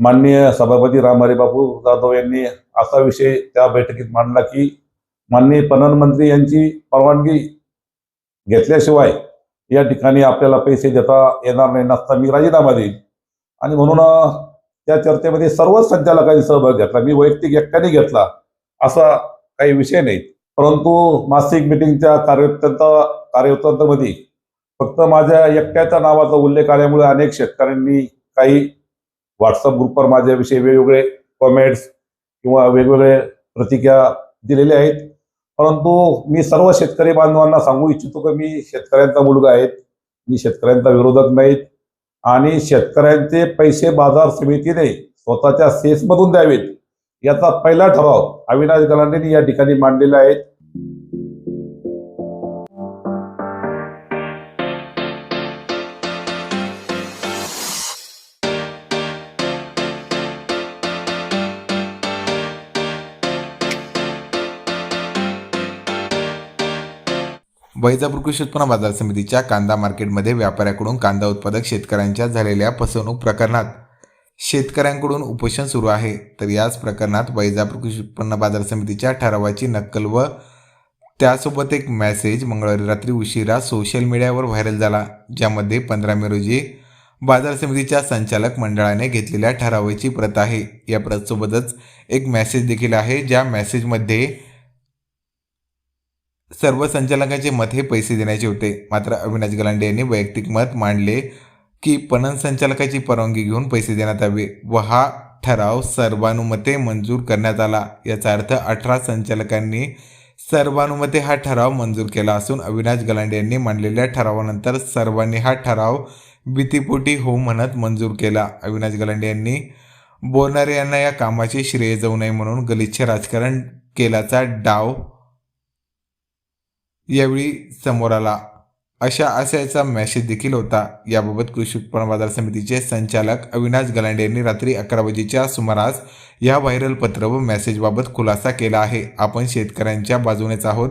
माननीय सभापती रामहरी बापू जाधव यांनी असा विषय त्या बैठकीत मांडला की माननीय पणन मंत्री यांची परवानगी घेतल्याशिवाय या ठिकाणी आपल्याला पैसे देता येणार नाही नसता. मी राजीनामा देईल आणि म्हणून त्या चर्चेमध्ये सर्वच संचालकांनी सहभाग घेतला. मी वैयक्तिक एकट्याने घेतला असा काही विषय नाही. परंतु मासिक मिटिंगच्या कार्यतंत्र कार्यतंत्रामध्ये फक्त माझ्या एकट्याच्या नावाचा उल्लेख आल्यामुळे अनेक शेतकऱ्यांनी काही व्हॉट्सअप ग्रुपवर माझ्याविषयी वेगवेगळे कॉमेंट्स किंवा वेगवेगळे प्रतिक्रिया दिलेल्या आहेत. परंतु मी सर्व शेतकरी बांधवांना सांगू इच्छितो की मी शेतकऱ्यांचा मुलगा आहे. मी शेतकऱ्यांचा विरोधक नाहीत आणि शेतकऱ्यांचे पैसे बाजार समितीने स्वतःच्या सेसमधून द्यावेत. याचा पहिला ठराव अविनाश गलांडेंनी या ठिकाणी मांडलेला आहे. वैजापूर कृषी उत्पन्न बाजार समितीच्या कांदा मार्केटमध्ये व्यापाऱ्याकडून कांदा उत्पादक शेतकऱ्यांच्या झालेल्या फसवणूक प्रकरणात शेतकऱ्यांकडून उपोषण सुरू आहे. तर याच प्रकरणात वैजापूर कृषी उत्पन्न बाजार समितीच्या ठरावाची नक्कल व त्यासोबत एक मेसेज मंगळवारी रात्री उशिरा सोशल मीडियावर व्हायरल झाला ज्यामध्ये पंधरा मे रोजी बाजार समितीच्या संचालक मंडळाने घेतलेल्या ठरावाची प्रत आहे. या प्रतसोबतच एक मेसेज देखील आहे ज्या मेसेजमध्ये सर्व संचालकांचे मत हे पैसे देण्याचे होते. मात्र अविनाश गलांडे यांनी वैयक्तिक मत मांडले की पणन संचालकाची परवानगी घेऊन पैसे देण्यात यावे व हा ठराव सर्वानुमते मंजूर करण्यात आला. याचा अर्थ अठरा संचालकांनी सर्वानुमते हा ठराव मंजूर केला असून अविनाश गलांडे यांनी मांडलेल्या ठरावानंतर सर्वांनी हा ठराव भीतीपोटी हो म्हणत मंजूर केला. अविनाश गलांडे यांनी बोलणारे यांना या कामाचे श्रेय जाऊ नये म्हणून गलिच्छ राजकारण केल्याचा डाव यावेळी समोर आला अशा आशयाचा मेसेज देखील होता. याबाबत कृषी उत्पन्न बाजार समितीचे संचालक अविनाश गलांडे यांनी रात्री अकरा वाजेच्या सुमारास या व्हायरल पत्र व मेसेजबाबत खुलासा केला आहे. आपण शेतकऱ्यांच्या बाजूनेच आहोत.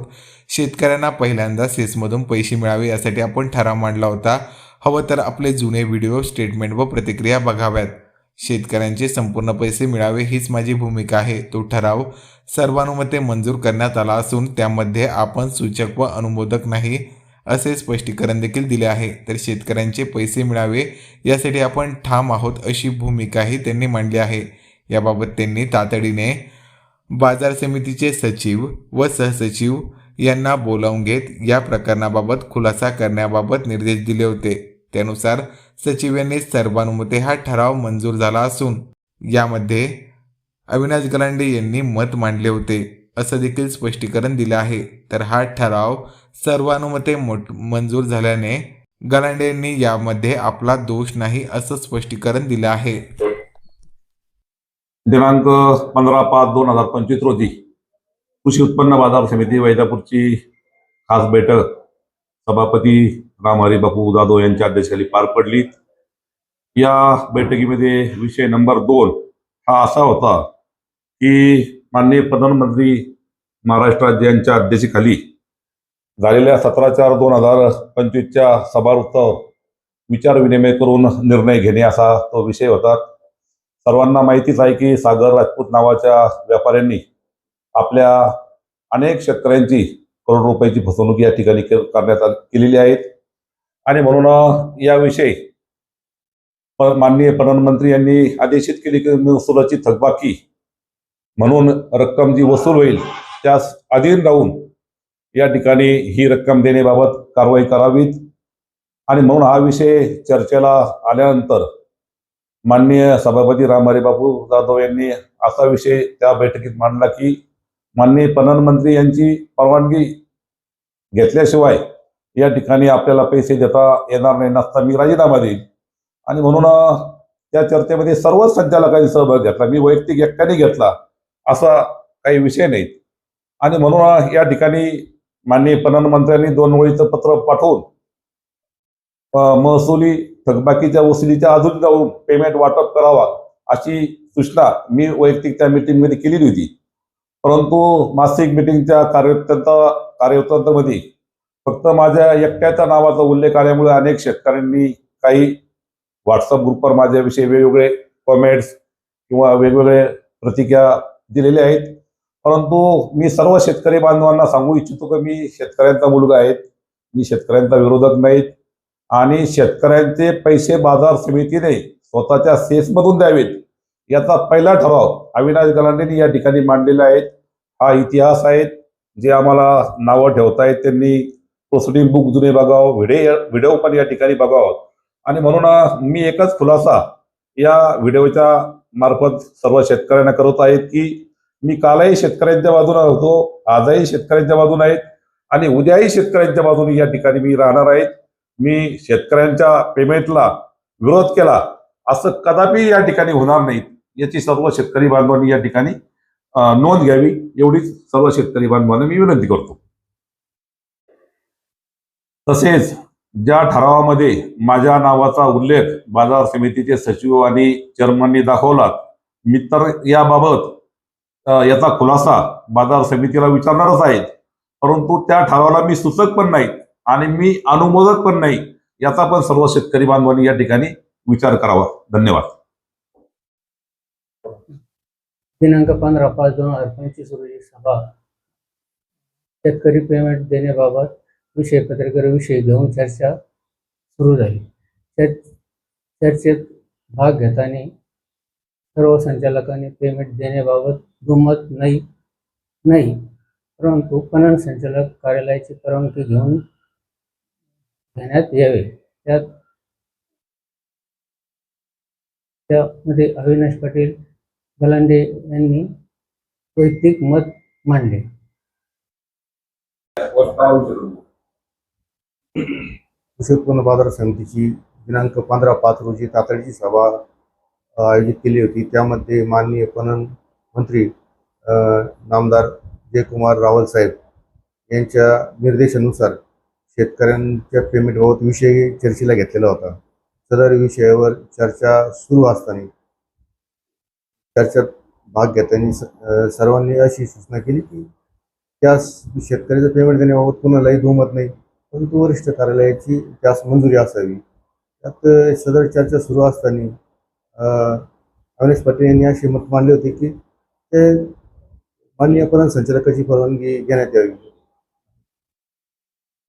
शेतकऱ्यांना पहिल्यांदा सेसमधून पैसे मिळावे यासाठी आपण ठराव मांडला होता. हवं तर आपले जुने व्हिडिओ स्टेटमेंट व प्रतिक्रिया बघाव्यात. शेतकऱ्यांचे संपूर्ण पैसे मिळावे हीच माझी भूमिका आहे. तो ठराव सर्वानुमते मंजूर करण्यात आला असून त्यामध्ये आपण सूचक व अनुमोदक नाही असे स्पष्टीकरण देखील दिले आहे. तर शेतकऱ्यांचे पैसे मिळावे यासाठी आपण ठाम आहोत अशी भूमिकाही त्यांनी मांडली आहे. याबाबत त्यांनी तातडीने बाजार समितीचे सचिव व सहसचिव यांना बोलावून घेत या प्रकरणाबाबत खुलासा करण्याबाबत निर्देश दिले होते. त्यानुसार सचिव यांनी सर्वानुमते हा ठराव मंजूर झाला असून यामध्ये अविनाश गलांडे यांनी मत मांडले होते असं देखील स्पष्टीकरण दिलं आहे. तर हा ठराव सर्वानुमते मोठ मंजूर झाल्याने गलांडे यांनी यामध्ये आपला दोष नाही असं स्पष्टीकरण दिलं आहे. दिनांक पंधरा पाच दोन हजार पंचवीस रोजी कृषी उत्पन्न बाजार समिती वैजापूरची खास बैठक सभापती रामहरी बापू जाधव यांच्या अध्यक्षतेखाली पार पडली या बैठकीमध्ये विषय नंबर दोन हा असा होता की माननीय प्रधानमंत्री महाराष्ट्र राज्य यांच्या अध्यक्षतेखाली झालेल्या सतरा चार दोन हजार पंचवीसच्या सभागृहावर विचारविनिमय करून निर्णय घेणे असा तो विषय होता. सर्वांना माहितीच आहे की सागर राजपूत नावाच्या व्यापाऱ्यांनी आपल्या अनेक शेतकऱ्यांची करोड रुपयाची फसवणूक या ठिकाणी करण्यात केलेली आहेत. आणि म्हणून याविषयी माननीय प्रधानमंत्री यांनी आदेशित केले की महसुलाची थकबाकी म्हणून रक्कम जी वसूल होईल त्यास अधीन राहून या ठिकाणी ही रक्कम देण्याबाबत कारवाई करावीत. आणि म्हणून हा विषय चर्चेला आल्यानंतर माननीय सभापती रामहरी बापू जाधव यांनी असा विषय त्या बैठकीत मांडला की माननीय प्रधानमंत्री यांची परवानगी घेतल्याशिवाय या ठिकाणी आपल्याला पैसे देता येणार नाही नसता. मी राजीनामा देईल आणि म्हणून त्या चर्चेमध्ये सर्वच संचालकांनी सहभाग घेतला. मी वैयक्तिक एकट्याने घेतला असा काही विषय नाही. आणि म्हणून या ठिकाणी माननीय पणन मंत्र्यांनी दोन ओळीचं पत्र पाठवून महसुली थकबाकीच्या वसुलीच्या अजून जाऊन पेमेंट वाटप करावा अशी सूचना मी वैयक्तिक त्या मीटिंगमध्ये केलेली होती. परंतु मासिक मिटिंगच्या कार्यतंत्र कार्यतंत्रामध्ये फक्त माझ्या एकट्याच्या नावाचा उल्लेख आल्यामुळे अनेक शेतकऱ्यांनी काही व्हॉट्सअप ग्रुपवर माझ्याविषयी वेगवेगळे कॉमेंट्स किंवा वेगवेगळे प्रतिक्रिया दिलेल्या आहेत. परंतु मी सर्व शेतकरी बांधवांना सांगू इच्छितो की मी शेतकऱ्यांचा मुलगा आहे. मी शेतकऱ्यांचा विरोधक नाहीत. आणि शेतकऱ्यांचे पैसे बाजार समितीने स्वतःच्या सेसमधून द्यावेत. याचा पहिला ठराव अविनाश गलांडेंनी या ठिकाणी मांडलेला आहे. हा इतिहास आहे. जे आम्हाला नावं ठेवतायत त्यांनी. प्रोसिडिंग बुक जुने बघावं व्हिडिओ व्हिडिओ पण या ठिकाणी बघावं. आणि म्हणून मी एकच खुलासा या व्हिडिओच्या मार्फत सर्व शेतकऱ्यांना करत आहेत की मी कालही शेतकऱ्यांच्या बाजूने होतो आजही शेतकऱ्यांच्या बाजूने आहेत आणि उद्याही शेतकऱ्यांच्या बाजूने या ठिकाणी मी राहणार आहेत मी शेतकऱ्यांच्या पेमेंटला विरोध केला असं कदापि या ठिकाणी होणार नाही. याची सर्व शेतकरी बांधवांनी या ठिकाणी नोंद घ्यावी एवढीच सर्व शेतकरी बांधवांना मी विनंती करतो. तसेच ज्या ठरावामध्ये माझ्या नावाचा उल्लेख बाजार समितीचे सचिव आणि चेअरमननी दाखवला मी तर याबाबत याचा खुलासा बाजार समितीला विचारणारच आहेत परंतु त्या ठरावाला मी सूचक पण नाही आणि मी अनुमोदक पण नाही याचा पण सर्व शेतकरी बांधवांनी या ठिकाणी विचार करावा. धन्यवाद. दिनांक पंधरा पाच दोन हजार पंचवीस रोजी सभा. शेतकरी पेमेंट देण्याबाबत विषय पत्रकार विषय घेऊन चर्चा सुरू झाली. त्या चर्चेत भाग घेताना सर्व संचालकांनी पेमेंट देण्याबाबत दुमत नाही नाही परंतु पणन संचालक कार्यालयाची परवानगी घेऊन घेण्यात यावे. त्यात त्यामध्ये अविनाश पाटील गलांडे यांनी वैयक्तिक मत मांडले. कृषी उत्पन्न बाजार समितीची दिनांक पंधरा पाच रोजी तातडीची सभा आयोजित केली होती. त्यामध्ये माननीय पणन मंत्री नामदार जयकुमार रावल साहेब यांच्या निर्देशानुसार शेतकऱ्यांच्या पेमेंटबाबत विषय चर्चेला घेतलेला होता. सदर विषयावर चर्चा सुरू असताना चर्चेत भाग घेताना सर्वांनी अशी सूचना केली की त्या शेतकऱ्याचं पेमेंट देण्याबाबत कुणालाही दुमत नाही. परंतु वरिष्ठ कार्यालयाची त्यास मंजुरी असावी. त्यात सदर चर्चा सुरू असताना अ, अविनाश पाटील यांनी असे मत मांडले होते की ते माननीय पणन संचालकाची परवानगी घेण्यात यावी.